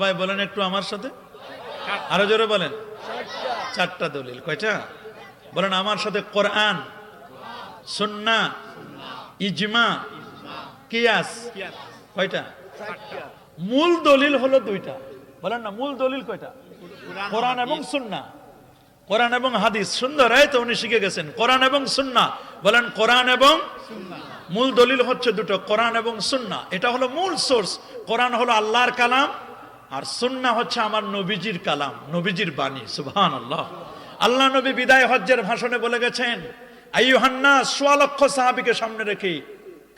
ভাই, বলেন একটু আমার সাথে। আরও জোরে বলেন। চারটা দলিল, কয়টা? বলেন আমার সাথে কোরআন, সুন্না, ইজমা, কিয়াস, কয়টা? মূল দলিল হলো দুইটা। বলেন না, মূল দলিল কয়টা? কোরআন এবং সুন্না। কোরআন এবং হাদিস, সুন্দর, এই তো উনি শিখে গেছেন। কোরআন এবং সুন্না। বলেন কোরআন এবং মূল দলিল হচ্ছে দুটো, কোরআন এবং সুন্না। এটা হলো মূল সোর্স কোরআন হলো আল্লাহর কালাম আর সুন্না হচ্ছে আমার নবীজির কালাম, নবীজির বাণী সুবহান আল্লাহ আল্লাহ নবী বিদায় হজ্জের ভাষণে বলে গেছেন আইয়ুহান্না সোয়া লক্ষ সাহাবিকে সামনে রেখে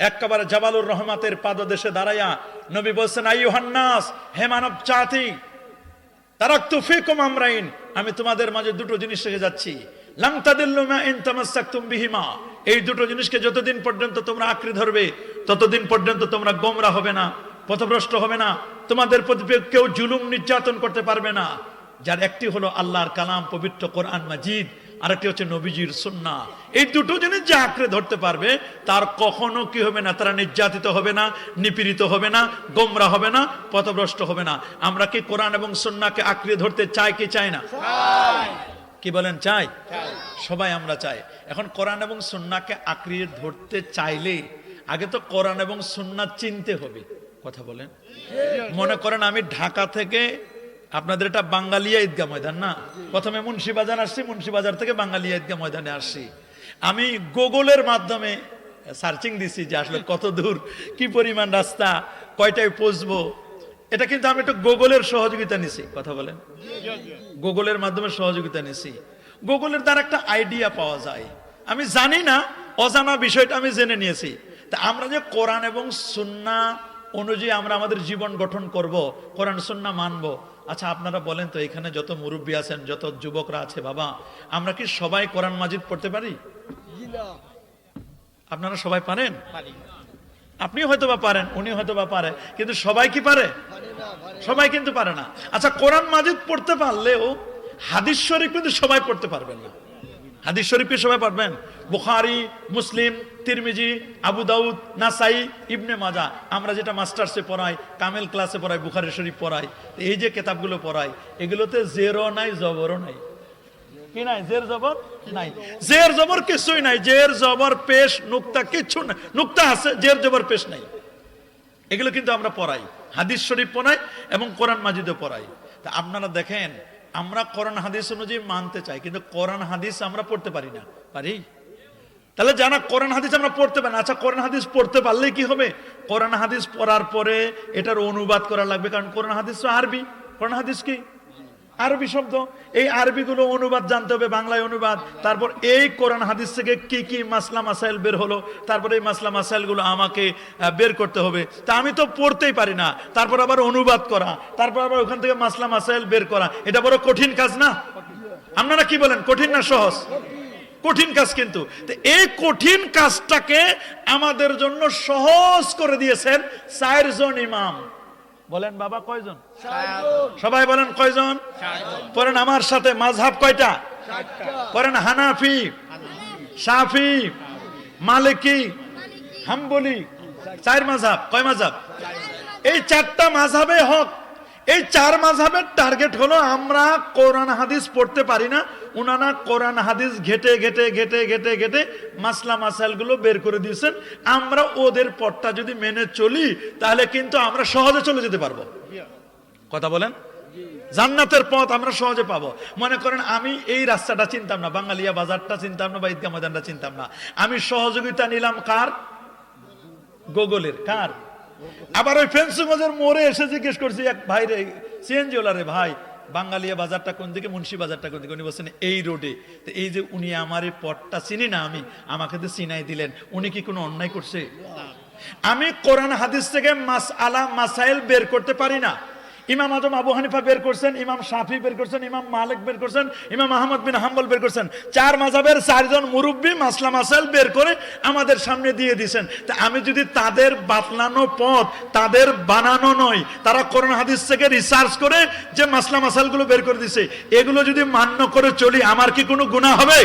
একেবারে জাবালুর রহমাতের পাদদেশে দাঁড়াইয়া নবী বলছেন, আইয়ুহান্নাস, হে মানব জাতি, তারাক্তু ফিকুম আমরাইন, আমি তোমাদের মাঝে দুটো জিনিস রেখে যাচ্ছি। এই দুটো জিনিসকে যতদিন পর্যন্ত তোমরা আঁকড়ে ধরবে, ততদিন পর্যন্ত তোমরা গোমরা হবে না, পথভ্রষ্ট হবে না তোমাদের প্রতি কেউ জুলুম নির্যাতন করতে পারবে না। যার একটি হলো আল্লাহর কালাম পবিত্র কোরআন মাজিদ আরেকটি হচ্ছে নবীজির সুন্না। এই দুটো জিনিস যে আঁকড়ে ধরতে পারবে তার কখনো কি হবে না? তারা নির্যাতিত হবে না নিপীড়িত হবে না গোমরা হবে না পথভ্রষ্ট হবে না। আমরা কি কোরআন এবং সুন্নাকে আঁকড়ে ধরতে চাই কি চাই না? কি বলেন চাই? সবাই আমরা চাই। এখন কোরআন এবং সুন্নাকে আঁকড়িয়ে ধরতে চাইলে আগে তো কোরআন এবং সুন্না চিনতে হবে। কথা বলেন। মনে করেন আমি ঢাকা থেকে আপনাদের এটা বাঙ্গালিয়া ঈদগা ময়দান না? প্রথমে মুন্সিবাজার আসছি, মুন্সিবাজার থেকে বাঙ্গালিয়া ঈদগা ময়দানে আসছি। আমি গুগলের মাধ্যমে সার্চিং দিছি যে আসলে কত দূর, কি পরিমাণ রাস্তা, কয়টায় পৌঁছবো। এটা কিন্তু আমি একটু গুগলের সহযোগিতা নিছি। কথা বলেন। গুগলের মাধ্যমে সহযোগিতা নিছি। গুগলের দ্বারা একটা আইডিয়া পাওয়া যায়। আমি জানি না, অজানা বিষয়টা আমি জেনে নিয়েছি। তা আমরা যে কোরআন এবং সুন্না অনুযায়ী আমরা আমাদের জীবন গঠন করব কোরআন সুন্না মানব। আচ্ছা আপনারা বলেন তো এখানে যত মুরব্বী আছেন যত যুবকরা আছে বাবা আমরা কি সবাই কোরআন মাজিদ পড়তে পারি? আপনারা সবাই পারেন? আপনি হয়তো বা পারেন উনি হয়তো বা পারে কিন্তু সবাই কি পারে? সবাই কিন্তু পারে না। আচ্ছা কোরআন মাজিদ পড়তে পারলেও হাদিস শরীফ কিন্তু সবাই পড়তে পারবেন না। হাদিস শরীফ কি সবাই পারবেন বুখারি, মুসলিম, তিরমিজি, আবু দাউদ, নাসাই, ইবনে মাজা আমরা যেটা মাস্টার্সে পড়াই, কামেল ক্লাসে পড়াই, বুখারি শরীফ পড়াই, এই যে কেতাবগুলো পড়াই, এগুলোতে জেরও নাই, জবরও নাই। কি নাই? জের, জবর নাই। জের, জবর কিছুই নাই। জের, জবর, পেশ, নুক্তা কিচ্ছু নাই। নুক্তা আছে, জের, জবর, পেশ নাই। এগুলো কিন্তু আমরা পড়াই। হাদিস শরীফ পড়াই এবং কোরআন মাজিদে পড়াই। তা আপনারা দেখেন আমরা কোরআন, হাদিস অনুযায়ী মানতে চাই, কিন্তু কোরআন, হাদিস আমরা পড়তে পারি না। পারি? তাহলে জানা, কোরআন, হাদিস আমরা পড়তে পারি আচ্ছা কোরআন, হাদিস পড়তে পারলে কি হবে? কোরআন, হাদিস পড়ার পরে এটার অনুবাদ করা লাগবে, কারণ কোরআন, হাদিস তো আরবি। কোরআন, হাদিস কি? আরবি শব্দ। এই আরবিগুলো অনুবাদ জানতে হবে, বাংলায় অনুবাদ। তারপর এই কোরআন হাদিস থেকে কি কি মাসলা মাসাইল বের হলো, তারপর এই মাসলা মাসাইলগুলো আমাকে বের করতে হবে। তা আমি তো পড়তেই পারি না। তারপর আবার অনুবাদ করা, তারপর আবার ওখান থেকে মাসলা মাসাইল বের করা। এটা বড় কঠিন কাজ না? আপনারা কি বলেন, কঠিন না সহজ? কঠিন কাজ কিন্তু। এই কঠিন কাজটাকে আমাদের জন্য সহজ করে দিয়েছেন চারজন ইমাম। বলেন বাবা কয়জন? সবাই বলেন কয়জন? পড়েন আমার সাথে মাঝহাব কয়টা? পড়েন হানাফি সাফি মালিকি হাম্বলি। চার মাঝহাব। কয় মাঝাব এই চারটা মাঝহাবে হক। এই চার মাঝহাবের টার্গেট হলো আমরা কোরআন হাদিস পড়তে পারি না উনানা কোরআন হাদিস ঘেটে ঘেটে ঘেটে ঘেটে ঘেটে মাসলা মাসাইলগুলো বের করে দিয়েছেন। আমরা ওদের পথটা যদি মেনে চলি, তাহলে কিন্তু আমরা সহজে চলে যেতে পারব। কথা বলেন? জান্নাতের পথ আমরা সহজে পাবো। মনে করেন, আমি এই রাস্তাটা চিনতাম না বাঙালিয়া বাজারটা চিনতাম না, বা ঈদগা ময়দানটা চিনতাম না। আমি সহযোগিতা নিলাম কার? গুগলের, কার? আবার ওই ফেন্সুগঞ্জের মোড়ে এসে জিজ্ঞেস করছি, এক ভাই রে সিএনজি ওলারে ভাই, বাঙালিয়া বাজারটা কোন দিকে, মুন্সি বাজারটা কোন দিকে? উনি বলছেন, এই রোডে। তো এই যে উনি আমার এই পটটা চিনি না আমি, আমাকে তো চিনাই দিলেন। উনি কি কোনো অন্যায় করছে? আমি কোরআন হাদিস থেকে মাস আলা মাসাইল বের করতে পারি না। ইমাম আজম আবু হানিফা বের করছেন, ইমাম শাফি বের করছেন, ইমাম মালিক বের করছেন, ইমাম আহমদ বিন হাম্বল বের করছেন। চার মাজাবের চারজন মুরব্বী মাসলা মাসাইল বের করে আমাদের সামনে দিয়ে দিয়েছেন তা আমি যদি তাদের বাতলানো পথ, তাদের বানানো নয়, তারা কোরআন হাদিস থেকে রিসার্চ করে যে মাসলা মাসাইলগুলো বের করে দিছে, এগুলো যদি মান্য করে চলি, আমার কি কোনো গুণা হবে?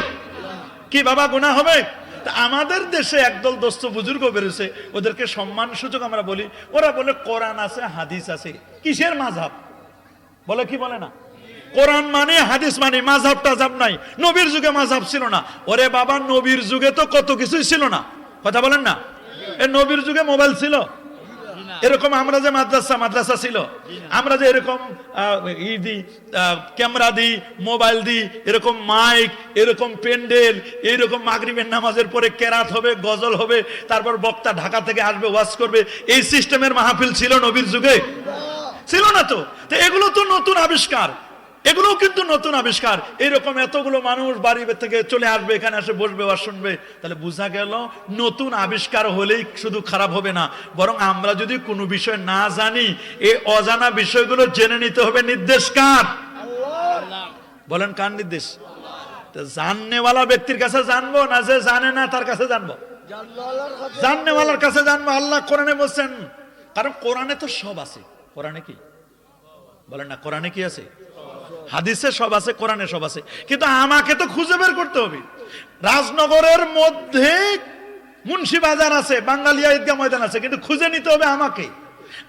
কি বাবা গুণা হবে? তা আমাদের দেশে একদল দোস্ত বুজুর্গ বেরোছে, ওদেরকে সম্মান সূচক আমরা বলি। ওরা বলে, কোরআন আছে, হাদিস আছে। কিসের মাঝাব? বলে কি বলে না? কোরআন মানে হাদিস মানে মাঝাব টাজাব নাই। নবীর যুগে মাঝাব ছিল না। ওরে বাবা, নবীর যুগে তো কত কিছুই ছিল না। কথা বলেন না? এ নবীর যুগে মোবাইল ছিল? এরকম আমরা যে মাদ্রাসা মাদ্রাসা ছিল। আমরা যে এরকম ই দি ক্যামেরা দিই মোবাইল দিই এরকম মাইক, এরকম প্যান্ডেল এইরকম মাগরিবের নামাজের পরে কেরাত হবে, গজল হবে, তারপর বক্তা ঢাকা থেকে আসবে, ওয়াজ করবে, এই সিস্টেমের মাহফিল ছিল নবীর যুগে। ছিল না তো এগুলো তো নতুন আবিষ্কার। এগুলোও কিন্তু নতুন আবিষ্কার। এরকম এতগুলো মানুষ বাড়ি থেকে চলে আসবে এখানে এসে বসবে আর শুনবে তাহলে বোঝা গেল নতুন আবিষ্কার হলেই শুধু খারাপ হবে না। বরং আমরা যদি কোনো বিষয় না জানি এই অজানা বিষয়গুলো জেনে নিতে হবে নির্দেশ কার? বলেন কার নির্দেশ? জাননেওয়ালা ব্যক্তির কাছে জানব না যে জানে না তার কাছে জানব। জাননেওয়ালার কাছে জানব আল্লাহ কোরআনে বলছেন। কারণ কোরআনে তো সব আছে। কোরআনে কি? বলেন না কোরআনে কি আছে? হাদিসে সব আছে কোরআনে সব আছে। কিন্তু আমাকে তো খুঁজে বের করতে হবে। রাজনগরের মধ্যে মুন্সি বাজার আছে বাঙালিয়া ঈদগাহ ময়দান আছে কিন্তু খুঁজে নিতে হবে আমাকে।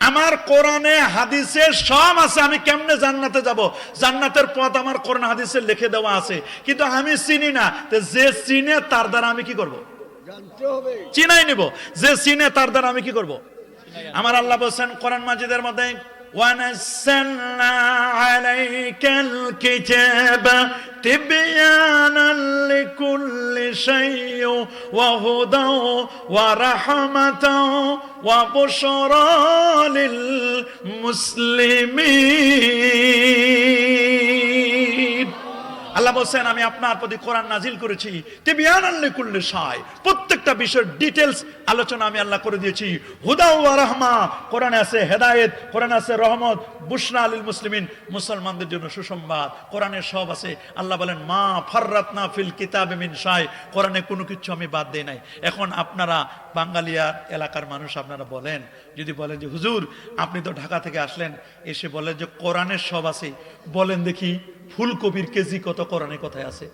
আমার কোরআনে হাদিসে সব আছে আমি কেমনে জান্নাতে যাব? জান্নাতের পথ আমার কোরআন হাদিসে লিখে দেওয়া আছে। কিন্তু আমি চিনি না যে চিনে তার দ্বারা আমি কি করব? জানতে হবে। চিনাই নিব। যে চিনে তার দ্বারা আমি কি করব? আমার আল্লাহ বলছেন কোরআন মাজিদের মধ্যে ونزلنا عليك الكتاب تبيانا لكل شيء وهدى ورحمة وبشرى للمسلمين. আল্লাহ বলছেন, আমি আপনার প্রতি কোরআন নাজিল করেছি। প্রত্যেকটা বিষয়ের ডিটেলস আলোচনা আমি আল্লাহ করে দিয়েছি। হুদা রাহমা। কোরআনে আছে হেদায়েত, কোরআনে আছে রহমত। বুশরা আলিল মুসলিমিন। মুসলমানদের জন্য সুসংবাদ। কোরআনে সব আছে। আল্লাহ বলেন, মা ফাররাতনা ফিল কিতাব মিন শাই কোরআনে কোনো কিছু আমি বাদ দেই নাই। এখন আপনারা বাঙালিয়া এলাকার মানুষ, আপনারা বলেন। যদি বলেন যে, হুজুর, আপনি তো ঢাকা থেকে আসলেন, এসে বলেন যে, কোরআনের সব আছে। বলেন দেখি। ফুলকপির কেজি কত কোরআনে কোথায় আছে?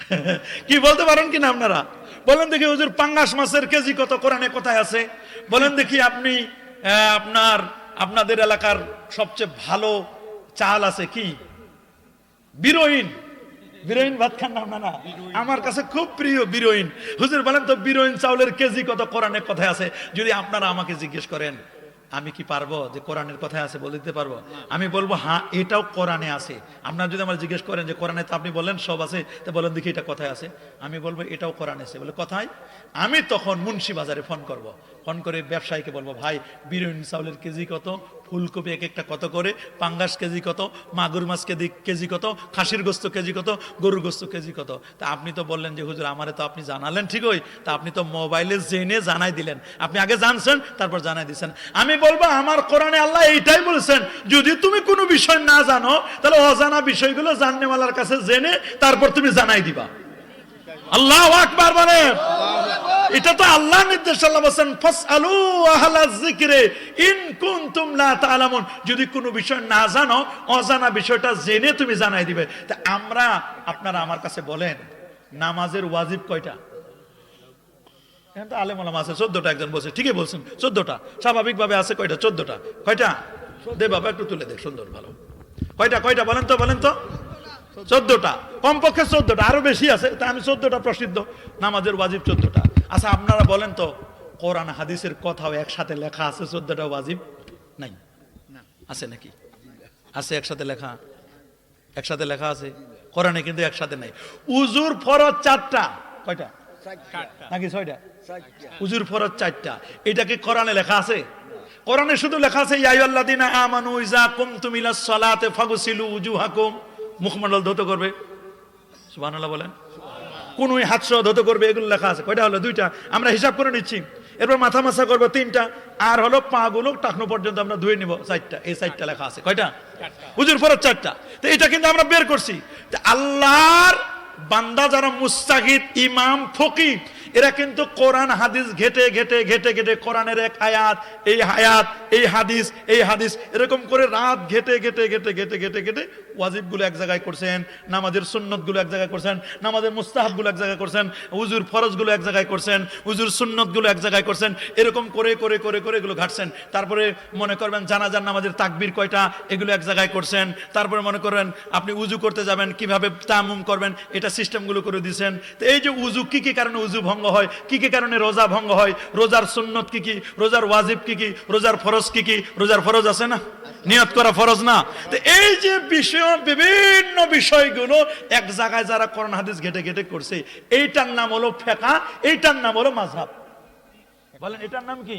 কি বলতে পারেন কিনা আপনারা? বলেন দেখি হুজুর, পাঙ্গাস মাছের কেজি কত কোরআনে কোথায় আছে? বলেন দেখি আপনি আপনার, আপনাদের এলাকার সবচেয়ে ভালো চাল আছে কি? বিরোইন। বিরোইন ভাত খান না আপনারা? আমার কাছে খুব প্রিয় বিরোইন। হুজুর, বলেন তো বিরোইন চাউলের কেজি কত কোরআনে কথায় আছে? যদি আপনারা আমাকে জিজ্ঞেস করেন। আমি কি পারব যে কোরআনের কথায় আছে বলে দিতে পারব? আমি বলব হ্যাঁ এটাও কোরআনে আছে। আপনার যদি আমার জিজ্ঞেস করেন যে কোরআনে তো আপনি বলেন সব আছে, তো বলেন দেখি এটা কথায় আছে। আমি বলব, এটাও কোরআনে আছে। বলে, কথায়? আমি তখন মুন্সি বাজারে ফোন করব। ফোন করে ব্যবসায়ীকে বলব, ভাই, বিরিয়ানি চাউলের কেজি কত? ফুলকপি এক একটা কত করে? পাঙ্গাস কেজি কত? মাগুর মাছ কেজি কেজি কত? খাসির গোস্ত কেজি কত? গরুর গোস্ত কেজি কত? তা আপনি তো বললেন যে, হুজুর, আমারে তো আপনি জানালেন ঠিকই। তা আপনি তো মোবাইলে জেনে জানাই দিলেন। আপনি আগে জানছেন, তারপর জানাই দিচ্ছেন আমি বলব, আমার কোরআনে আল্লাহ এইটাই বলেছেন, যদি তুমি কোনো বিষয় না জানো, তাহলে অজানা বিষয়গুলো জাননেওয়ালার কাছে জেনে তারপর তুমি জানাই দিবা। আল্লাহ আকবার বলে এটা তো আল্লাহ নির্দেশ, আল্লাহ বলেন ফাসআলু আহলা যদি কোনো বিষয় না জানো, অজানা বিষয়টা জেনে তুমি জানাই দিবে। তা আমরা, আপনারা আমার কাছে বলেন, নামাজের ওয়াজিব কয়টা? এখানে আলেম ওলামা আছে, চোদ্দটা একজন বলছে, ঠিকই বলছেন, চোদ্দটা। স্বাভাবিকভাবে আছে কয়টা? চোদ্দটা। কয়টা? দে বাবা, একটু তুলে দে সুন্দর, ভালো। কয়টা কয়টা বলেন তো বলেন তো। চোদ্দটা কমপক্ষে চোদ্দটা আরও বেশি আছে তা আমি চোদ্দটা প্রসিদ্ধ নামাজের ওয়াজিব চোদ্দটা। আচ্ছা আপনারা বলেন তো কোরআন হাদিসের কথাও একসাথে লেখা আছে চোদ্দটা ওয়াজিব? নাই? আছে নাকি? আছে একসাথে লেখা? একসাথে লেখা আছে? কোরআনে কিন্তু একসাথে নাই। উজুর ফরজ চারটা। কয়টা? নাকি ছয়টা? উজুর ফরজ চারটা। এটা কি কোরআনে লেখা আছে? কোরআনে শুধু লেখা আছে ইয়া আইয়ুহাল্লাযীনা আমানু ইযা কুমতুম ইলাস সালাতে ফাগসিলু উজুহাকুম। মুখমণ্ডল ধৌত করবে। সুবহানাল্লাহ বলেন। কোন হাত সহ ধৌত করবে এগুলো লেখা আছে। কয়টা হলো? দুইটা। আমরা হিসাব করে নিচ্ছি। এরপর মাথা মাথা করব তিনটা। আর হলো পা গুলো টাকনো পর্যন্ত আমরা ধুয়ে নিব চারটা এই চারটা লেখা আছে। কয়টা? হুজুর ফরজ চারটা। তো এটা কিন্তু আমরা বের করছি। আল্লাহর বান্দা যারা মুস্তাহিদ ইমাম ফকির এরা কিন্তু কোরআন হাদিস ঘেটে ঘেটে ঘেটে ঘেটে কোরআনের এক আয়াত এই আয়াত এই হাদিস এই হাদিস এরকম করে রাত ঘেটে ঘেটে ঘেটে ঘেটে ঘেটে ঘেটে ওয়াজিবগুলো এক জায়গায় করছেন, নামাজের সুন্নতগুলো এক জায়গায় করছেন, নামাজের মুস্তাহাবগুলো এক জায়গায় করছেন উজুর ফরজগুলো এক জায়গায় করছেন উজুর সুন্নতগুলো এক জায়গায় করছেন, এরকম করে করে করে করে এগুলো ঘাটছেন। তারপরে মনে করবেন জানাজার নামাজের তাকবির কয়টা, এগুলো এক জায়গায় করছেন। তারপরে মনে করেন আপনি উজু করতে যাবেন, কীভাবে তামুম করবেন, এটা সিস্টেমগুলো করে দিয়েছেন তো এই যে উজু, কি কি কারণে উজু ভঙ্গ হয়, কি কি কারণে রোজা ভঙ্গ হয়, রোজার সুন্নত কি কি, রোজার ওয়াজিব কি কি, রোজার ফরজ কি কি, রোজার ফরজ আছে না? নিয়ত করা ফরজ না। তো এই যে বিষয়, বিভিন্ন বিষয়গুলো এক জায়গায় যারা করোনা হাদিস ঘেটে ঘেটে করছে, এইটার নাম হলো ফেকা, এইটার নাম হলো মাঝহাব বলেন, এটার নাম কি?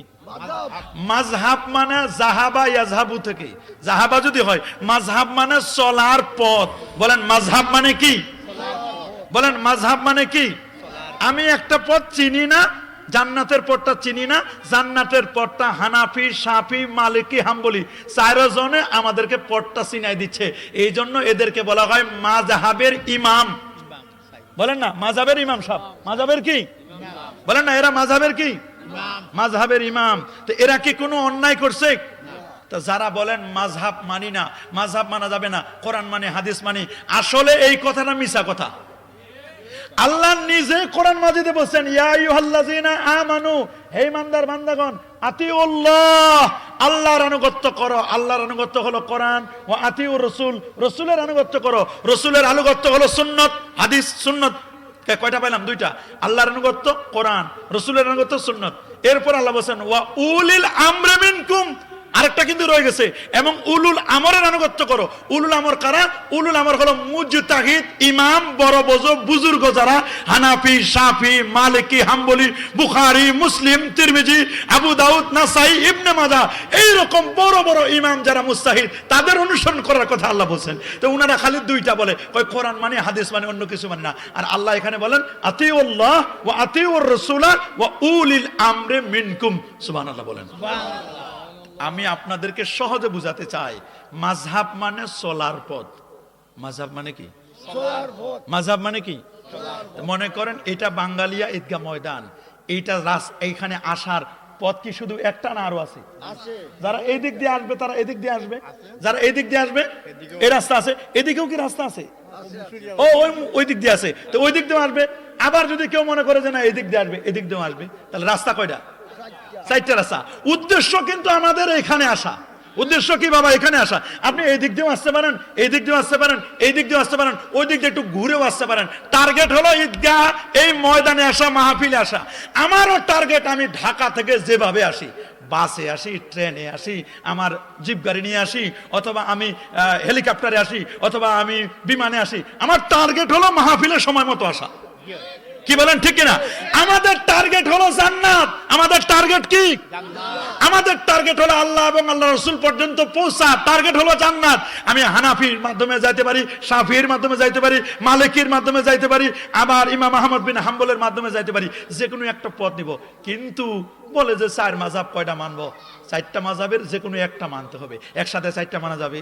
মাঝহাব মানে জাহাবা ইয়াজহাবু থেকে। জাহাবা যদি হয় মাঝহাব মানে চলার পথ। বলেন মাঝহাব মানে কি? বলেন মাঝহাব মানে কি? আমি একটা পথ চিনি না জান্নাতের পথটা চিনি না, জান্নাতের পথটা হানাফি সাফি মালিকি, হাম্বলি। চারজনে আমাদেরকে পথটা চিনাই দিচ্ছে। এই জন্য এদেরকে বলা হয় মাঝহাবের ইমাম। বলেন না মাঝহাবের ইমাম সাহেব মাঝহাবের কি? বলেন না, এরা মাঝহাবের কি? মাঝহাবের ইমাম। তো এরা কি কোনো অন্যায় করছে? তো যারা বলেন মাঝহাব মানি না মাঝহাব মানা যাবে না, কোরআন মানে হাদিস মানি, আসলে এই কথাটা মিছা কথা। আল্লাহ নিজে কোরআন মাজিদে বলছেন, ইয়া আইয়ুহাল্লাযিনা আমানু হে ইমানদার বান্দাগণ, আতিউল্লাহ আল্লাহর আনুগত্য করো। আল্লাহর আনুগত্য হলো কোরআন ও আতিউর রাসূল রাসূলের আনুগত্য করো। রাসূলের আনুগত্য হলো সুন্নত, হাদিস, সুন্নত। কয়টা পাইলাম? দুইটা। আল্লাহর আনুগত্য কোরআন, রসুলের আনুগত্য সুন্নত। এরপর আল্লাহ বলছেন, ওয়া উলিল আমরে মিনকুম আরেকটা কিন্তু রয়ে গেছে। এবং উলুল আমরের আনুগত্য করো। উলুল আমর কারা? উলুল আমর হলো মুজতাহিদ, ইমাম, বড় বজো বুজুর্গ যারা, হানাফি সাফি মালিকি, হাম্বলি, বুখারি, মুসলিম, তিরমিজি, আবু দাউদ, নাসাই, ইবনে মাজা এই রকম বড় বড় ইমাম যারা মুস্তাহিদ তাদের অনুসরণ করার কথা আল্লাহ বলছেন। তো উনারা খালি দুইটা বলে ওই কোরআন মানে হাদিস মানে অন্য কিছু মানে না। আর আল্লাহ এখানে বলেন, আতিউল্লাহ ও আতিউর রসুলা ও উলিল আমরে মিনকুম। সুবহানাল্লাহ বলেন। আমি আপনাদেরকে সহজে বুঝাতে চাই। মাঝহাব মানে চলার পথ। মাঝহাব মানে কি? মাঝহাব মানে কি? মনে করেন এটা বাঙ্গালিয়া ঈদগাহ ময়দান। এইটা রাস এইখানে আসার পথ কি শুধু একটা না আরও আছে? যারা এই দিক দিয়ে আসবে তারা এদিক দিয়ে আসবে। যারা এই দিক দিয়ে আসবে এই রাস্তা আছে। এদিকেও কি রাস্তা আছে? ও ওই ওই দিক দিয়ে আছে। তো ওই দিক দিয়ে আসবে। আবার যদি কেউ মনে করে যে না এই দিক দিয়ে আসবে এদিক দিয়েও আসবে তাহলে রাস্তা কয়টা? চারটা রাস্তা উদ্দেশ্য কিন্তু আমাদের এখানে আসা। উদ্দেশ্য কি বাবা, এখানে আসা। আপনি এই দিক দিয়েও আসতে পারেন, এই দিক দিয়েও আসতে পারেন, এই দিক দিয়েও আসতে পারেন, ওই দিক দিয়ে একটু ঘুরেও আসতে পারেন। টার্গেট হলো ঈদগাহ, এই ময়দানে আসা, মাহফিলে আসা। আমারও টার্গেট, আমি ঢাকা থেকে যেভাবে আসি, বাসে আসি, ট্রেনে আসি, আমার জিপ গাড়ি নিয়ে আসি, অথবা আমি হেলিকপ্টারে আসি, অথবা আমি বিমানে আসি। আমার টার্গেট হলো মাহফিলের সময় মতো আসা। কি বলেন, ঠিক কিনা? আমাদের টার্গেট হলো জান্নাত। আমাদের টার্গেট কি? আমাদের টার্গেট হলো আল্লাহ এবং আল্লাহ রসুল পর্যন্ত পৌঁছা। টার্গেট হলো জান্নাত। আমি হানাফির মাধ্যমে যাইতে পারি শাফির মাধ্যমে যাইতে পারি, মালিকির মাধ্যমে যাইতে পারি, আবার ইমাম আহমদ বিন হাম্বলের মাধ্যমে যাইতে পারি, যে কোনো একটা পথ নিব। কিন্তু বলে যে চার মাঝাব কয়টা মানবো? চারটা মাঝাবের যে কোনো একটা মানতে হবে। একসাথে চারটা মানা যাবে?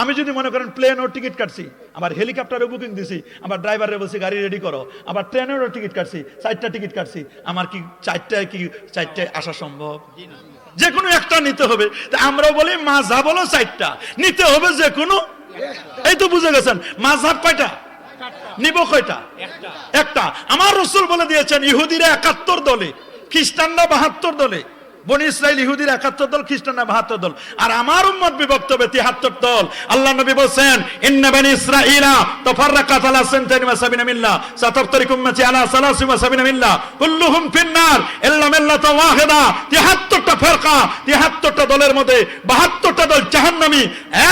আমি যদি মনে করেন প্লেনও টিকিট কাটছি আবার হেলিকপ্টারও বুকিং দিছি আবার ড্রাইভারে বলছি, গাড়ি রেডি করো। আবার ট্রেনেরও টিকিট কাটছি, চারটা টিকিট কাটছি, আমার কি চারটায় কি চারটায় আসা সম্ভব? যে কোনো একটা নিতে হবে। তা আমরা বলি মাঝা বলো চারটা, নিতে হবে যে কোনো এই তো বুঝে গেছেন, মাঝহাব কয়টা? নিব কয়টা? একটা। আমার রসুল বলে দিয়েছেন, ইহুদিরা একাত্তর দলে, খ্রিস্টানরা বাহাত্তর দলে। বনি ইসরায়েল ইহুদির একাত্তর দল, খ্রিস্টানরা বাহাত্তর দল। আর আমার উম্মত বিভক্ত হবে তিহাত্তর দল। আল্লাহ নবী বলছেন, ইন্না ইসরাঈলা তাফাররাকাত আলা সালাসি মিল্লাহ কুল্লুহুম ফিন্নার, ইল্লা মিল্লাতা ওয়াহিদা। 73টা ফিরকা 73টা দলের মধ্যে 72টা দল জাহান্নামী,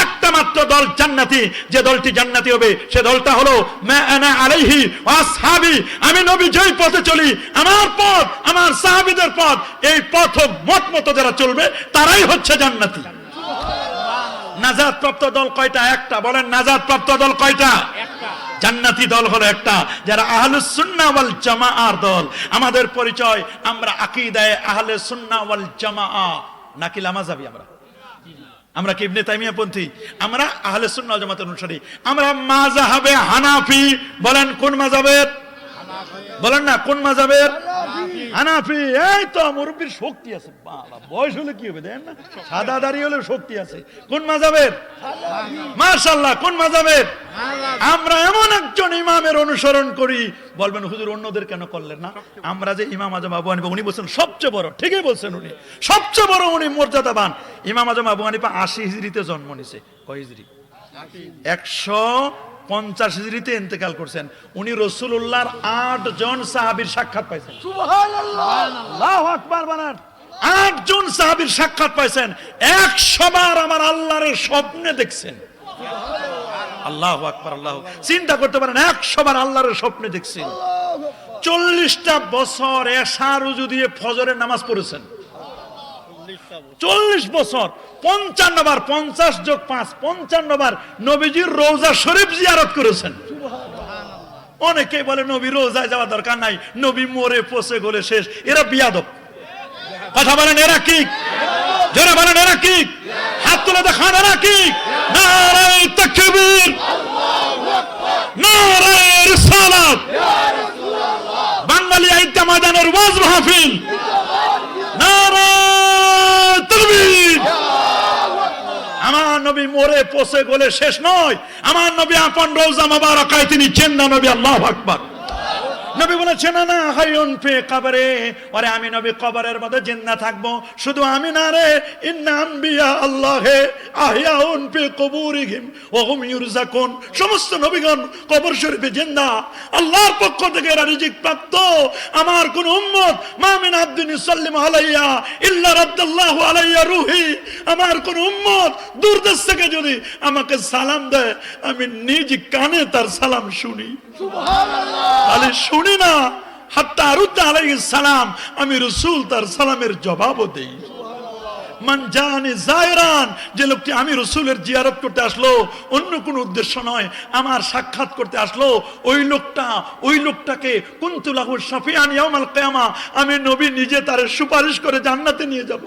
একটা মাত্র দল জান্নাতি। যে দলটি জান্নাতি হবে, সে দলটা হলো, মা আলাইহি আমি নবী যেই পথে চলি, আমার পথ, আমার সাহাবীদের পথ, এই পথ মত মতো যারা চলবে, তারাই হচ্ছে জান্নাতি। নাজাত প্রাপ্ত দল কয়টা? একটা। বলেন নাজাত প্রাপ্ত দল কয়টা? জান্নাতি দল হলো একটা। যারা আহলুস সুন্নাহ ওয়াল জামাআর দল। আমাদের পরিচয়, আমরা আকীদায়ে আহলে সুন্নাহ ওয়াল জামাআ। নাকি লামাজাবি আমরা? আমরা কি ইবনে তাইমিয়া পন্থী? আমরা আহলে সুন্নাহ জামাতের অনুসারী। আমরা মাযহাবে হানাফি। বলেন, কোন মাযহাবের? বলেন না কোন মাযহাবের হানাফি। এই তো মুরব্বীর শক্তি আছে। বাবা বয়স হলে কি হবে দেখেন না? সাদা দাড়ি হলে শক্তি আছে। কোন মাযহাবের মাশাআল্লাহ কোন মাযহাবের আমরা এমন একজন ইমামের অনুসরণ করি। বলবেন হুজুর অন্যদের কেন করলেন না? আমরা যে ইমাম আজম আবু হানিফা উনি বলছেন সবচেয়ে বড়। ঠিকই বলছেন উনি। সবচেয়ে বড় উনি মর্যাদাবান। ইমাম আজম আবু হানিফা আশি হিজড়িতে জন্ম নিছে। কয় হিজড়ি? একশো পঞ্চাশ হিজড়িতে ইন্তেকাল করছেন। উনি রসুল্লাহর আট জন সাহাবীর সাক্ষাৎ পাইছেন। বানান। আটজন সাহাবীর সাক্ষাৎ পাইছেন। একশো বার আমার আল্লাহর স্বপ্নে দেখছেন। আল্লাহ আকবার আল্লাহ। চিন্তা করতে পারেন একশো বার আল্লাহর স্বপ্নে দেখছেন। চল্লিশটা বছর এশা রুজু দিয়ে ফজরের নামাজ পড়েছেন। চল্লিশ বছর। পঞ্চান্ন বার পঞ্চাশ যোগ পাঁচ পঞ্চান্ন বার নবীজির রোজা শরীফ জিয়ারত করেছেন। অনেকেই বলে নবী রোজায় যাওয়া দরকার নাই নবী মরে পচে গলে শেষ। এরা বিয়াদব। কথা বলেন এরা কি? যারা বলেন এরা কি? হাত তুলে দেখান এরা কি? নারায় তাকবীর। নারায় রিসালাত। বাঙালি আইতা ময়দানের ওয়াজ মাহফিল। নারায় তাকবীর আমার নবী মরে, পচে গলে শেষ নয়। আমার নবী আপন রোজা মাবার তিনি চেন্না নবী, আল্লাহ আকবার। নবী বলেছেন না হাইউন ফে কবরে। ওরে আমি নবী কবরের মধ্যে জিন্দা থাকব। শুধু আমি না রে ইন্না আম্বিয়া আল্লাহে আহিয়াউন ফে কবুরিহিম ওয়া হুম ইউরজাকুন। সমস্ত নবীগণ কবর শরীফে জিন্দা। আল্লাহর পক্ষ থেকে এরা রিজিক প্রাপ্ত। আমার কোন উম্মত মা মিন আব্দিন ইসাল্লিম আলাইয়া ইল্লা রাদ্দাল্লাহু আলাইয়া রুহি। আমার কোন উম্মত দূরদেশ থেকে যদি আমাকে সালাম দেয় আমি নিজ কানে তার সালাম শুনি। সুবহানাল্লাহ। তাহলে শুনি না হাত্তা আরুদ্দা আলাইহিস সালাম, আমি রসুল তার সালামের জবাবও দেই। যে লোকটি আমি রসুলের জিয়ারত করতে আসলো, অন্য কোনো উদ্দেশ্য নয়, আমার সাক্ষাৎ করতে আসলো, ওই লোকটা, ওই লোকটাকে কুন্তুলাহু শাফিয়ান ইয়াউমাল কিয়ামা, আমি নবী নিজে তার সুপারিশ করে জান্নাতে নিয়ে যাব।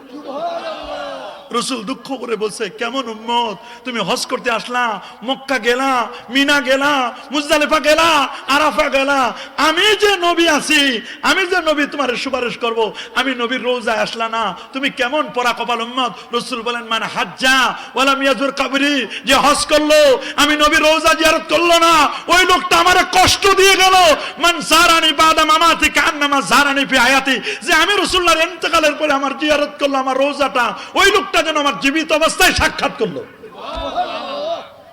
রসুল দুঃখ করে বলছে, কেমন উম্মত? তুমি হজ করতে আসলা, মক্কা গেলা, মিনা গেলা, মুজদালিফা গেলা, আরাফা গেলা। আমি যে নবী আছি, আমি যে নবী তোমার সুপারিশ করব, আমি নবীর রোজায় আসলা না। তুমি কেমন পরা কপাল উম্মত? রসুল বলেন মানে হাজ্জা ওয়ালা মিয়াজুর কাবরি, যে হজ করল, আমি নবীর রোজা জিয়ারত করল না। ওই লোকটা আমার কষ্ট দিয়ে গেল। মান সারানি বাদা মামাতি কান্নামা সারানি ফি আয়াতি যে আমি রসুল্লাহর ইন্তেকালের পরে আমার জিয়ারত করল, আমার রোজাটা, ওই লোকটা যেন আমার জীবিত অবস্থায় সাক্ষাৎ করল।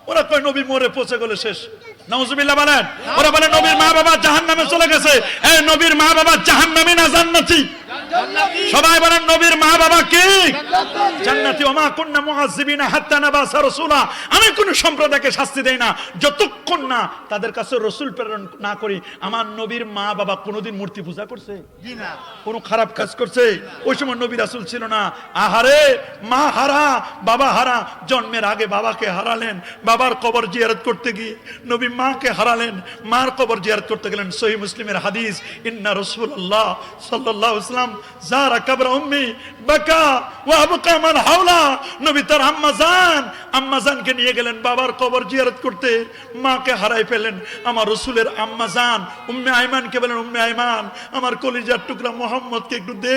ওরা কয়, নবী মরে পচে গেলে শেষ। নাউজুবিল্লাহ বলেন। ওরা বলে, নবীর মা বাবা জাহান নামে চলে গেছে। এই নবীর মা বাবা জাহান নামে না জান্নাতি। সবাই বলেন নবীর মা বাবা কি? জান্নাতি ওমা কুন্না মুআযিবিনা হাত্তা নাবাসা রাসূলা। আমি কোন সম্প্রদায়কে শাস্তি দেই না। যতক্ষণ না তাদের কাছে রসুল প্রেরণ না করি আমার নবীর মা বাবা কোনোদিন মূর্তি পূজা করছে? কোনো খারাপ কাজ করছে? ওই সময় নবী রাসূল ছিল না। আহারে মা হারা বাবা হারা জন্মের আগে বাবাকে হারালেন। বাবার কবর জিয়ারত করতে গিয়ে নবী মাকে হারালেন। মার কবর জিয়ারত করতে গেলেন সহি মুসলিমের হাদিস ইন্না রাসূলুল্লাহ সাল্লাল্লাহু আলাইহি ওয়াসাল্লাম যারা কবর উম্মি, বাকা, ওয়া আবকা মান হাওলা। নবী তার আম্মা জান, আম্মা জানকে নিয়ে গেলেন বাবার কবর জিয়ারত করতে। মাকে হারাই ফেলেন আমার রসুলের আম্মা জান, উম্মে আইমানকে বলেন, উম্মে আইমান, আমার কলিজার টুকরা মোহাম্মদকে একটু দে,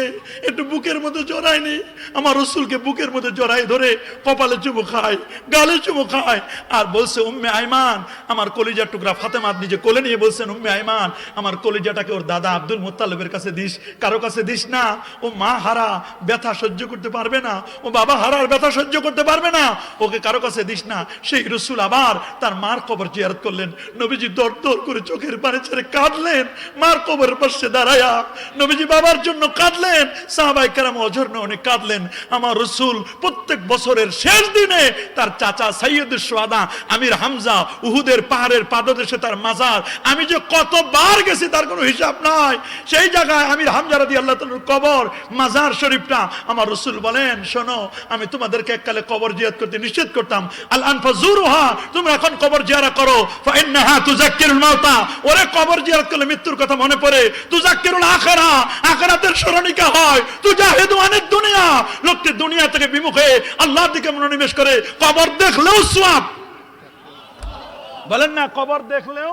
একটু বুকের মধ্যে জড়ায়নি আমার রসুলকে বুকের মধ্যে জড়াই ধরে কপালে চুমু খায়, গালে চুমু খায়। আর বলছে, উম্মে আইমান, আমার কলিজার টুকরা ফাতেমাত নিজে কোলে নিয়ে বলছেন, উম্মে আইমান, আমার কলিজাটাকে ওর দাদা আব্দুল মুত্তালিবের কাছে দিস, কারও কাছে দিস না, ও মা হারা ব্যথা সহ্য করতে পারবে না, ও বাবা হারার ব্যথা সহ্য করতে পারবে না, ওকে কারও কাছে দিস না। সেই রসুল আবার তার মার কবর জিয়ারত করলেন। নবীজি দর দর করে চোখের পানি ছেড়ে কাঁদলেন। মার কবরের পাশে দাঁড়ায়া নবীজি বাবার জন্য কাঁদলেন। সাহাবাই কারাম অঝর্ণ অনেক কাঁদলেন। আমার রসুল প্রত্যেক বছরের শেষ দিনে তার চাচা সোয়াদা আমির হামজা, উহুদের পাহাড়ের পাদদেশে তার মাজার। আমি যে কতবার গেছি তার কোনো হিসাব নাই। সেই জায়গায় আমির হামজা রাদি আল্লাহ কবর, মাজার শরীফটা। আমার রসুল বলেন, শোনো, আমি তোমাদেরকে এককালে কবর জিয়াদ করতে নিষেধ করতাম। আল তোমরা এখন কবর জিয়ারা করো। তুজাক্কিরুল মাউতা। ওরে কবর জিয়ারত করলে মৃত্যুর কথা মনে পড়ে। তুজাক্কিরুল আখিরা, আখিরাতের স্মরণিকা হয়। তুজাহিদু আনিদ দুনিয়া। লোকটি দুনিয়া থেকে বিমুখে আল্লাহর দিকে মনোনিবেশ করে কবর দেখলেও সওয়াব বলেন না, কবর দেখলেও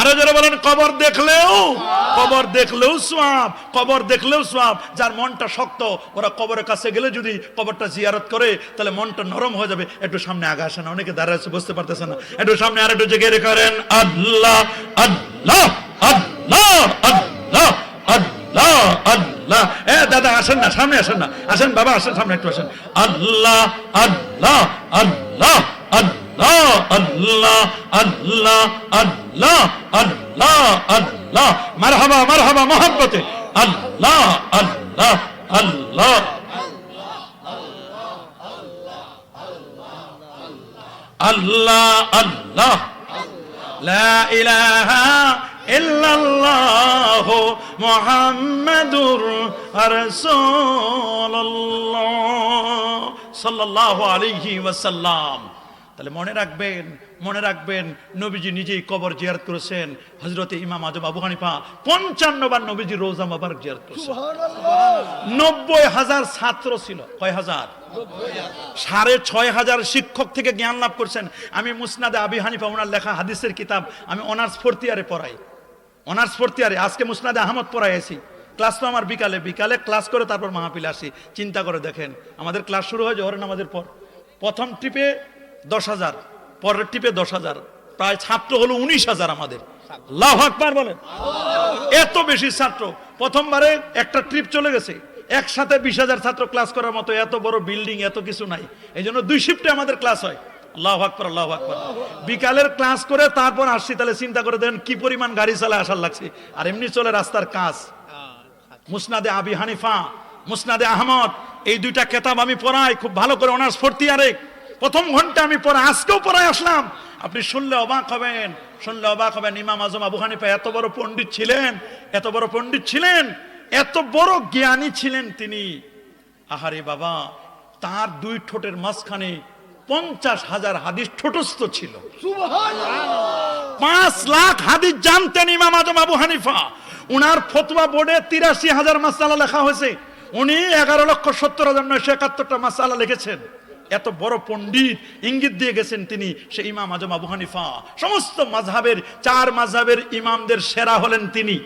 আরও যারা বলেন, কবর দেখলেও কবর দেখলেও সোয়াব কবর দেখলেও সোয়াব যার মনটা শক্ত, ওরা কবরের কাছে গেলে যদি কবরটা জিয়ারত করে, তাহলে মনটা নরম হয়ে যাবে। একটু সামনে আগে আসে না অনেকে দাঁড়ায় আছে, বুঝতে পারতেছে না। একটু সামনে আর একটু জেগে করেন, আল্লাহ আল্লাহ আল্লাহ আল্লাহ আল্লাহ আল্লাহ। এ, দাদা, আসেন না, সামনে আসেন না। আসেন, বাবা, আসেন, সামনে একটু আসেন। আল্লাহ আল্লাহ আল্লাহ। আল্লাহ আল্লাহ আল্লাহ আল্লাহ আল্লাহ। মারহাবা মারহাবা, মোহাব্বতে। আল্লাহ আল্লাহ আল্লাহ। আল্লাহ আল্লাহ। লা ইলাহা ইল্লাল্লাহ মুহাম্মাদুর রাসূলুল্লাহ। সাল্লাল্লাহু আলাইহি ওয়াসাল্লাম। তাহলে মনে রাখবেন মনে রাখবেন নবীজি নিজেই কবর জিয়ারত করেছেন। হজরতে ইমাম আজম আবু হানিফা পঞ্চান্ন বার নবীজি রোজা মোবারক জিয়ারত করেছেন। নব্বই হাজার ছাত্র ছিল। কয় হাজার? সাড়ে ছয় হাজার শিক্ষক থেকে জ্ঞান লাভ করছেন। আমি মুসনাদে আবি হানিফা ওনার লেখা হাদিসের কিতাব আমি অনার্স ফোর্থ ইয়ারে পড়াই। অনার্স ফোর্থ ইয়ারে আজকে মুসনাদে আহমদ পড়াই আছি ক্লাস তো আমার বিকালে বিকালে ক্লাস করে তারপর মাহফিলে আসি। চিন্তা করে দেখেন আমাদের ক্লাস শুরু হয় জোহরের নামাজের পর। প্রথম ট্রিপে দশ হাজার, পরের ট্রিপে দশ হাজার, প্রায় ছাত্র হলো উনিশ হাজার আমাদের। লাভ আকবার বলেন। এত বেশি ছাত্র। প্রথমবারে একটা ট্রিপ চলে গেছে। একসাথে বিশ হাজার ছাত্র ক্লাস করার মতো এত বড় বিল্ডিং, এত কিছু নাই। এই জন্য দুই শিফটে আমাদের ক্লাস হয়। আল্লাহ আকবর আল্লাহ আকবর। বিকালের ক্লাস করে তারপর আসছি, তাহলে চিন্তা করে দেন কি পরিমাণ গাড়ি চালায় আসার লাগছে। আর এমনি চলে রাস্তার কাজ। মুসনাদে আবি হানিফা, মুসনাদে আহমদ, এই দুইটা কেতাব আমি পড়াই, খুব ভালো করে অনার্স ফোর্থ ইয়ারে প্রথম ঘণ্টা আমি পড়া আজকেও পড়াই আসলাম। আপনি শুনলে অবাক হবেন শুনলে অবাক হবেন ইমাম আজম আবু হানিফা এত বড় পণ্ডিত ছিলেন এত বড় পণ্ডিত ছিলেন এত বড় জ্ঞানী ছিলেন তিনি। আহারে বাবা তার দুই ঠোঁটের মাঝখানে পঞ্চাশ হাজার হাদিস ঠোঁটস্থ ছিল। পাঁচ লাখ হাদিস জানতেন ইমাম আজম আবু হানিফা। উনার ফতোয়া বোর্ডে তিরাশি হাজার মাসালা লেখা হয়েছে। উনি এগারো লক্ষ সত্তর হাজার নয়শো একাত্তরটা মাসালা লিখেছেন। এত বড় পণ্ডিত ইঙ্গিত দিয়ে গেছেন তিনি, সে ইমাম আজম আবু হানিফা। সমস্ত মাঝহাবের চার মাঝহাবের ইমামদের সেরা হলেন তিনি।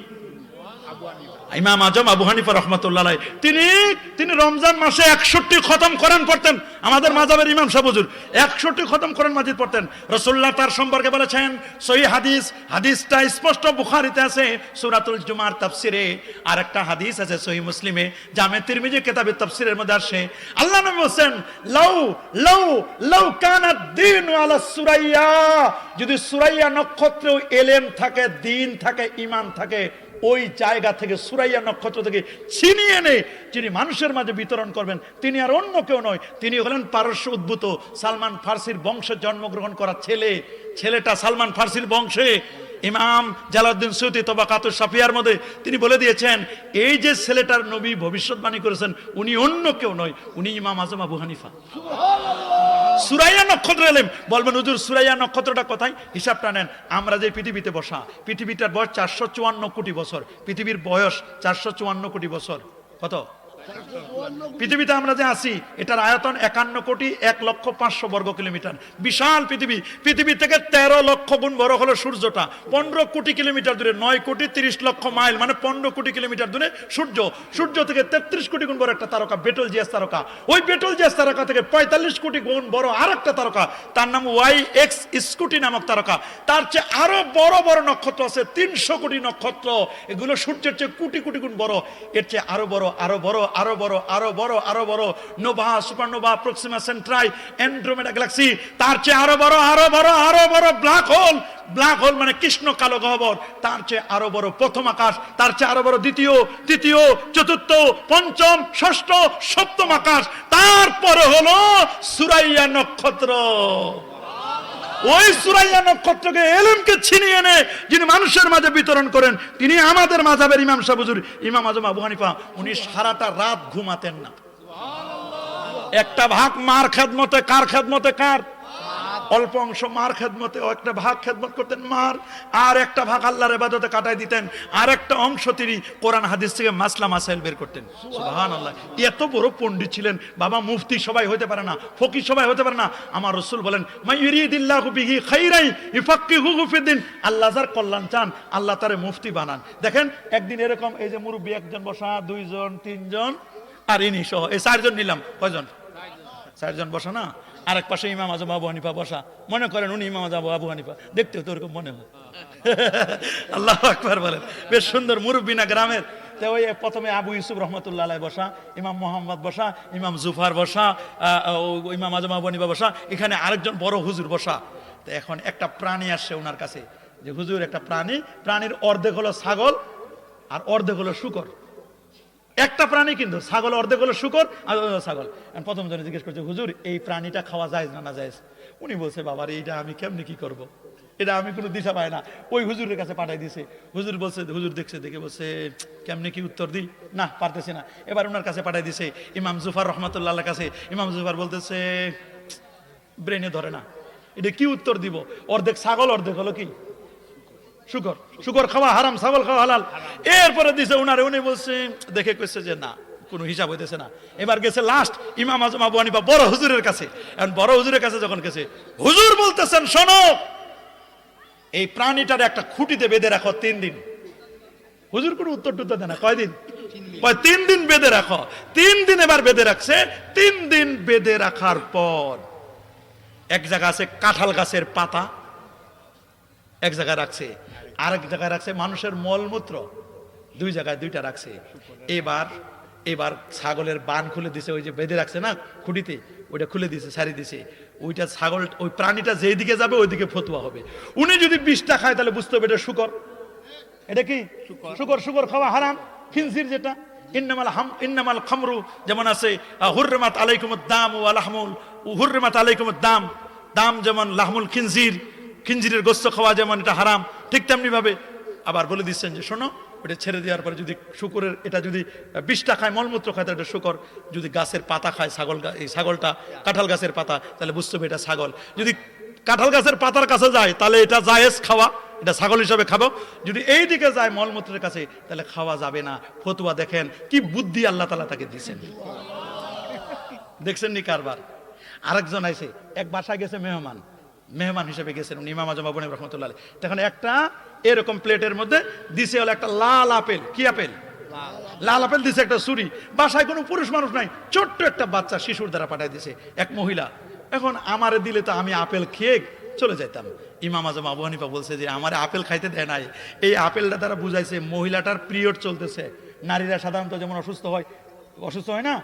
ইমাম আজম আবু হানিফা রহমতুল্লাহ তিনি তিনি রমজান মাসে একষট্টি খতম করেন পড়তেন। আমাদের মাজাবের ইমাম সাবুজুর একষট্টি খতম করেন মাজিদ পড়তেন। রসুল্লাহ তার সম্পর্কে বলেছেন সহি হাদিস, হাদিসটা স্পষ্ট বুখারিতে আছে, সুরাতুল জুমার তাফসিরে। আর একটা হাদিস আছে সহি মুসলিমে, জামে তিরমিজি কেতাবে তাফসিরের মধ্যে আসে, আল্লাহ নবী বলছেন, লাউ লাউ লাউ কানা দিন আলা সুরাইয়া। যদি সুরাইয়া নক্ষত্র এলেম থাকে দিন থাকে ইমান থাকে ওই জায়গা থেকে, সুরাইয়া নক্ষত্র থেকে ছিনিয়ে এনে যিনি মানুষের মাঝে বিতরণ করবেন, তিনি আর অন্য কেউ নয়, তিনি হলেন পারস্য উদ্ভূত, সালমান ফার্সির বংশে জন্মগ্রহণ করা ছেলে। ছেলেটা সালমান ফার্সির বংশে। ইমাম জালাউদ্দিন সৈয়দ তবা কাতুর সাফিয়ার মধ্যে তিনি বলে দিয়েছেন, এই যে ছেলেটার নবী ভবিষ্যৎবাণী করেছেন, উনি অন্য কেউ নয়, উনি ইমাম আজম আবু হানিফা। সুরাইয়া নক্ষত্র এলেম বলবেন, হুজুর, সুরাইয়া নক্ষত্রটা কোথায়? হিসাবটা নেন, আমরা যে পৃথিবীতে বসা, পৃথিবীটার বয়স চারশো চুয়ান্ন কোটি বছর, পৃথিবীর বয়স চারশো চুয়ান্ন কোটি বছর। কত? পৃথিবীতে আমরা যে আছি, এটার আয়তন একান্ন কোটি এক লক্ষ পাঁচশো বর্গ কিলোমিটার। বিশাল পৃথিবী। পৃথিবী থেকে তেরো লক্ষ গুণ বড় হলো সূর্যটা। পনেরো কোটি কিলোমিটার দূরে নয় কোটি তিরিশ লক্ষ মাইল মানে পনেরো কোটি কিলোমিটার দূরে সূর্য। সূর্য থেকে তেত্রিশ কোটি গুণ বড় একটা তারকা, বেটল জিয়াস তারকা। ওই বেটল জিয়াস তারকা থেকে পঁয়তাল্লিশ কোটি গুণ বড় আর একটা তারকা, তার নাম ওয়াই এক্স স্কুটি নামক তারকা। তার চেয়ে আরও বড় বড় নক্ষত্র আছে, তিনশো কোটি নক্ষত্র। এগুলো সূর্যের চেয়ে কোটি কোটি গুণ বড়। এর চেয়ে আরও বড় আরও বড় আরও বড় আরও বড় আরও বড়। Nova, supernova, Proxima, Centauri, Andromeda galaxy, তার চেয়ে আরও বড় আরও বড় আরও বড় ব্ল্যাক হোল। ব্ল্যাক হোল মানে কৃষ্ণ কালো গহ্বর। তার চেয়ে আরও বড় প্রথম আকাশ, তার চেয়ে আরও বড় দ্বিতীয়, তৃতীয়, চতুর্থ, পঞ্চম, ষষ্ঠ, সপ্তম আকাশ। তারপরে হলো সুরাইয়া নক্ষত্র। ওই সুরাইয়া নক্ষত্রকে এলেমকে ছিনিয়ে এনে যিনি মানুষের মাঝে বিতরণ করেন তিনি আমাদের মাঝাবের ইমাম সাহুজুর ইমাম আজম আবু হানিফা উনি সারাটা রাত ঘুমাতেন না। একটা ভাগ মার খেদমতে কার খেদমতে কার? অল্প অংশ মার খেদমতে ও একটা ভাগ খেদমত করতেন মার, আর একটা ভাগ আল্লাহর এবাদতে কাটাই দিতেন। আর একটা অংশ তিনি কোরআন হাদিস থেকে মাসলা মাসাইল বের করতেন। সুবহান আল্লাহ এত বড় পণ্ডিত ছিলেন। বাবা মুফতি সবাই হতে পারে না, ফকির সবাই হতে পারে না। আমার রসুল বলেন আল্লাহ যার কল্যাণ চান, আল্লাহ তারে মুফতি বানান। দেখেন, একদিন এরকম এই যে মুরব্বী একজন বসা, দুইজন, তিনজন, আর ইনি সহ। এই চারজন নিলাম। কয়জন? চারজন বসা না? আর এক পাশে ইমাম আজম আবু হানিফা বসা। মনে করেন উনি ইমাম আজম আবু হানিফা। দেখতেও তো ওরকম মনে হয়। আল্লাহ আকবার বলেন। বেশ সুন্দর মুরব্বিনা গ্রামের। তো ওই প্রথমে আবু ইউসুফ রহমতুল্লাহ বসা, ইমাম মোহাম্মদ বসা, ইমাম জুফার বসা ইমাম আজম আবু হানিফা বসা, এখানে আরেকজন বড় হুজুর বসা। তো এখন একটা প্রাণী আসছে ওনার কাছে। যে হুজুর একটা প্রাণী, প্রাণীর অর্ধেক হলো ছাগল আর অর্ধেক হলো শুকর। একটা প্রাণী কিন্তু, ছাগল অর্ধেক হলো শুকর, আর ছাগল। প্রথম জনে জিজ্ঞেস করছে, হুজুর, এই প্রাণীটা খাওয়া যায় না না যায়? উনি বলছে বাবার এইটা আমি কেমনি কি করব। এটা আমি কোনো দিশা পাই না। ওই হুজুরের কাছে পাঠাই দিছে। হুজুর বলছে, হুজুর দেখছে, দেখে বলছে, কেমনি কি উত্তর দিই? না, পারতেছি না। এবার ওনার কাছে পাঠাই দিছে, ইমাম জুফার রহমতুল্লাহ কাছে। ইমাম জুফার বলতেছে ব্রেনে ধরে না। এটা কি উত্তর দিব? অর্ধেক ছাগল, অর্ধেক হলো কি? শুকর শুকর খাওয়া হারাম, ছাগল খাওয়া হালাল। এরপরে দিছে উনারে, উনি বলছে, দেখে কইছে যে না, কোনো হিসাব হইতেছে না। এবার গেছে লাস্ট ইমাম আজম আবু হানিফা বড় হুজুরের কাছে। এখন বড় হুজুরের কাছে যখন গেছে, হুজুর বলতেছেন, শোনো, এই প্রাণীটার একটা খুঁটিতে বেঁধে রাখো তিন দিন। হুজুর কোনো উত্তর টুত্তর দেয় না। কয়দিন কয়, তিন দিন বেঁধে রাখো। তিন দিন এবার বেঁধে রাখছে। তিন দিন বেঁধে রাখার পর এক জায়গা আছে কাঁঠাল গাছের পাতা, এক জায়গায় রাখছে। আরেক জায়গায় রাখছে মানুষের মলমূত্র। দুই জায়গায় দুইটা রাখছে। এবার এবার ছাগলের বান খুলে দিছে ওই যে বেঁধে রাখছে না খুঁটিতে ওইটা খুলে দিছে সারি দিছে। ওইটা ছাগল ওই প্রাণীটা যেই দিকে যাবে ওই দিকে ফতুয়া হবে। উনি যদি বিষটা খায় তাহলে বুঝতে হবে এটা শুকর। এটা কি? শুকর। শুকর খাওয়া হারাম। খিনসির যেটা। ইন্নামাল হাম ইন্নামাল খামরু যেমন আছে আহ, হুররিমাত আলাইকুমুদ দাম ও আলাহমুল হুররিমাত আলাইকুমুদ দাম। দাম যেমন লাহমুল খিনজির খিনজিরের গোস্ত খাওয়া যেমন এটা হারাম। ঠিক তেমনি ভাবে আবার বলে দিচ্ছেন যে, শোনো, ওটা ছেড়ে দেওয়ার পরে যদি শুকরের, এটা যদি বিষটা খায় মলমূত্র খায়, তাহলে শুকর। যদি গাছের পাতা খায়, ছাগল এই ছাগলটা, কাঁঠাল গাছের পাতা, তাহলে বুঝতে হবে এটা ছাগল। যদি কাঁঠাল গাছের পাতার কাছে যায়, তাহলে এটা জায়েজ খাওয়া, এটা ছাগল হিসাবে খাব। যদি এই দিকে যায় মলমূত্রের কাছে, তাহলে খাওয়া যাবে না। ফতুয়া দেখেন, কি বুদ্ধি আল্লাহ তালা তাকে দিছেন দেখছেন নি কারবার? আরেকজন আইছে, এক বাসায় গেছে মেহমান। মেহমান হিসেবে গেছেন উনি, ইমাম আজম হানিফা রহমতুল্লাহ তখন একটা এরকম প্লেটের মধ্যে দিছে হলো একটা লাল আপেল। কি আপেল? লাল আপেল দিছে একটা ছুরি। বাসায় কোনো পুরুষ মানুষ নাই, ছোট্ট একটা বাচ্চা শিশুর দ্বারা পাঠাই দিছে, এক মহিলা। এখন আমারে দিলে তো আমি আপেল খেয়ে চলে যাইতাম। ইমাম আজম আবু হানিফা বলছে যে, আমার আপেল খাইতে দেয় নাই। এই আপেলটা তারা বুঝাইছে, মহিলাটার পিরিয়ড চলতেছে। নারীরা সাধারণত যেমন অসুস্থ হয় অসুস্থ হয় না?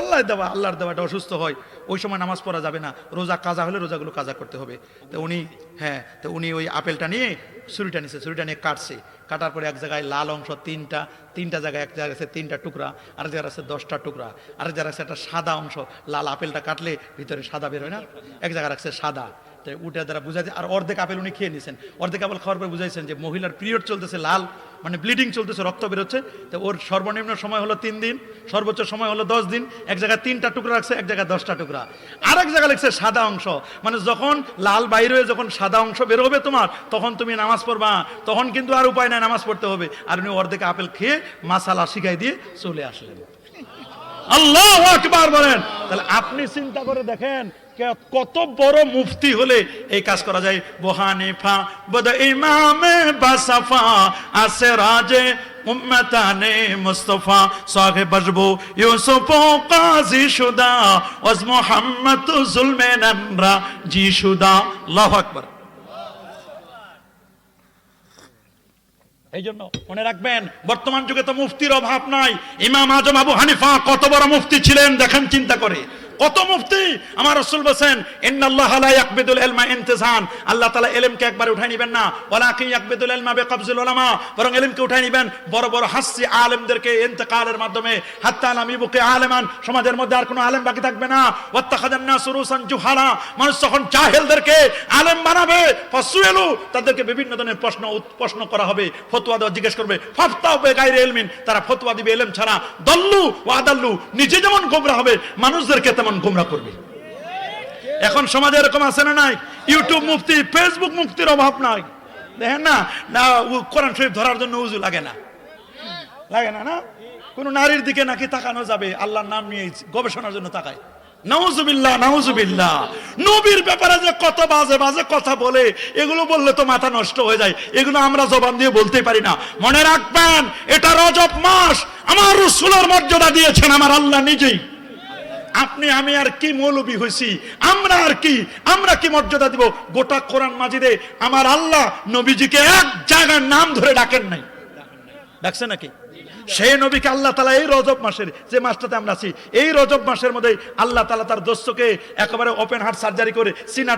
আল্লাহ দেওয়া, আল্লাহর দেওয়াটা অসুস্থ হয়। ওই সময় নামাজ পড়া যাবে না। রোজা কাজা হলে রোজাগুলো কাজা করতে হবে। তো উনি হ্যাঁ তো উনি ওই আপেলটা নিয়ে ছুরিটা নিছে, ছুরিটা নিয়ে কাটছে। কাটার পরে এক জায়গায় লাল অংশ তিনটা তিনটা জায়গায় এক জায়গায় আছে তিনটা টুকরা, আর জায়গায় আছে দশটা টুকরা। আর জায়গায় আছে একটা সাদা অংশ। লাল আপেলটা কাটলে ভিতরে সাদা বের হয় না? এক জায়গায় রাখছে সাদা। তো উঠে দ্বারা বুঝাইছে, আর অর্ধেক আপেল উনি খেয়ে নিয়েছেন অর্ধেক আপেল খাওয়ার পরে বুঝাইছেন যে মহিলার পিরিয়ড চলতেছে লাল। মানে ব্লিডিং চলতেছে, রক্ত বেরোচ্ছে। তো ওর সর্বনিম্ন সময় হলো তিন দিন, সর্বোচ্চ সময় হলো দশ দিন। এক জায়গায় তিনটা টুকরা রাখছে, এক জায়গায় দশটা টুকরা। আর এক জায়গায় লিখছে সাদা অংশ। মানে যখন লাল বাইরে হয়ে যখন সাদা অংশ বেরোবে তোমার, তখন তুমি নামাজ পড়বা। তখন কিন্তু আর উপায় নাই, নামাজ পড়তে হবে। আর উনি অর্ধেক আপেল খেয়ে মাসালা শিখাই দিয়ে চলে আসলেন। আল্লাহ আকবার বলেন। তাহলে আপনি চিন্তা করে দেখেন কত বড় মুফতি হলে এই কাজ করা যায়। বহানিফা, বদ ইমামে বাসাফা, আসে রাজে উম্মতানে মুস্তফা, সাহেব বজবু, ইউসুফ কাজী সুদা, ওয়াজ মুহাম্মদ জুলমে নানরা জি সুদা, আল্লাহু আকবার। এই জন্য মনে রাখবেন, বর্তমান যুগে তো মুফতির অভাব নাই। ইমাম আজম আবু হানিফা কত বড় মুফতি ছিলেন, দেখেন চিন্তা করে। কত মুফতি? আমার রসুল বলছেন, ইন্নাল্লাহ লা ইয়াকবিদুল ইলমা ইনতিজান আল্লাহ তাআলা ইলমকে একবার উঠাই নেবেন না। ওয়ালাকিন ইয়াকবিদুল ইলমা বিকবজিল উলামা। বরং ইলমকে উঠাই নেবেন। বড় বড় হাসি আলেমদেরকে ইন্তেকালের মাধ্যমে। হাত্তা নামি বুকে আলেমান। সমাজের মধ্যে আর কোনো আলেম বাকি থাকবে না। ওয়াত্তাখাদান নাস রুসান জুহালা। মানুষ যখন জাহেলদেরকে আলেম বানাবে, ফাসুয়েলু, তাদেরকে বিভিন্ন ধরনের প্রশ্ন প্রশ্ন করা হবে, ফতোয়া দেওয়া জিজ্ঞেস করবে। ফাফতাও বে গায়রে ইলমিন। তারা ফতোয়া দিবে ইলম ছাড়া। দল্লু ওয়া আদাল্লু। নিজে যেমন গোমরা হবে, মানুষদেরকে তেমন গোমরা করবে। এখন সমাজে এরকম আছে না নাই? ইউটিউব মুফতি ফেসবুক মুফতির অভাব নাই। দেখেন না না কোরআন শরীফ ধরার জন্য উজু লাগে না। লাগে না না? কোন নারীর দিকে নাকি তাকানো যাবে, আল্লাহর নাম নিয়ে গবেষণার জন্য তাকায়। নাউজুবিল্লাহ নাউজুবিল্লাহ। নবীর ব্যাপারে যে কত বাজে বাজে কথা বলে, এগুলো বললে তো মাথা নষ্ট হয়ে যায়। এগুলো আমরা জবান দিয়ে বলতে পারি না। মনে রাখবেন, এটা রজব মাস। আমার রসুলের মর্যাদা দিয়েছেন আমার আল্লাহ নিজেই। আপনি, আমি আর কি মৌলবী হয়েছি আমরা আর কি? আমরা কি মর্যাদা দিব? গোটা কোরআন মাজিদে আমার আল্লাহ নবীজিকে এক জায়গার নাম ধরে ডাকেন নাই। ডাকছে নাকি? সেই নবীকে আল্লাহ তালা এই রজব মাসের যে মাসটাতে আমরা আছি, এই রজব মাসের মধ্যে আল্লাহ তালা তার দস্যকে একেবারে ওপেন হার্ট সার্জারি করে সিনা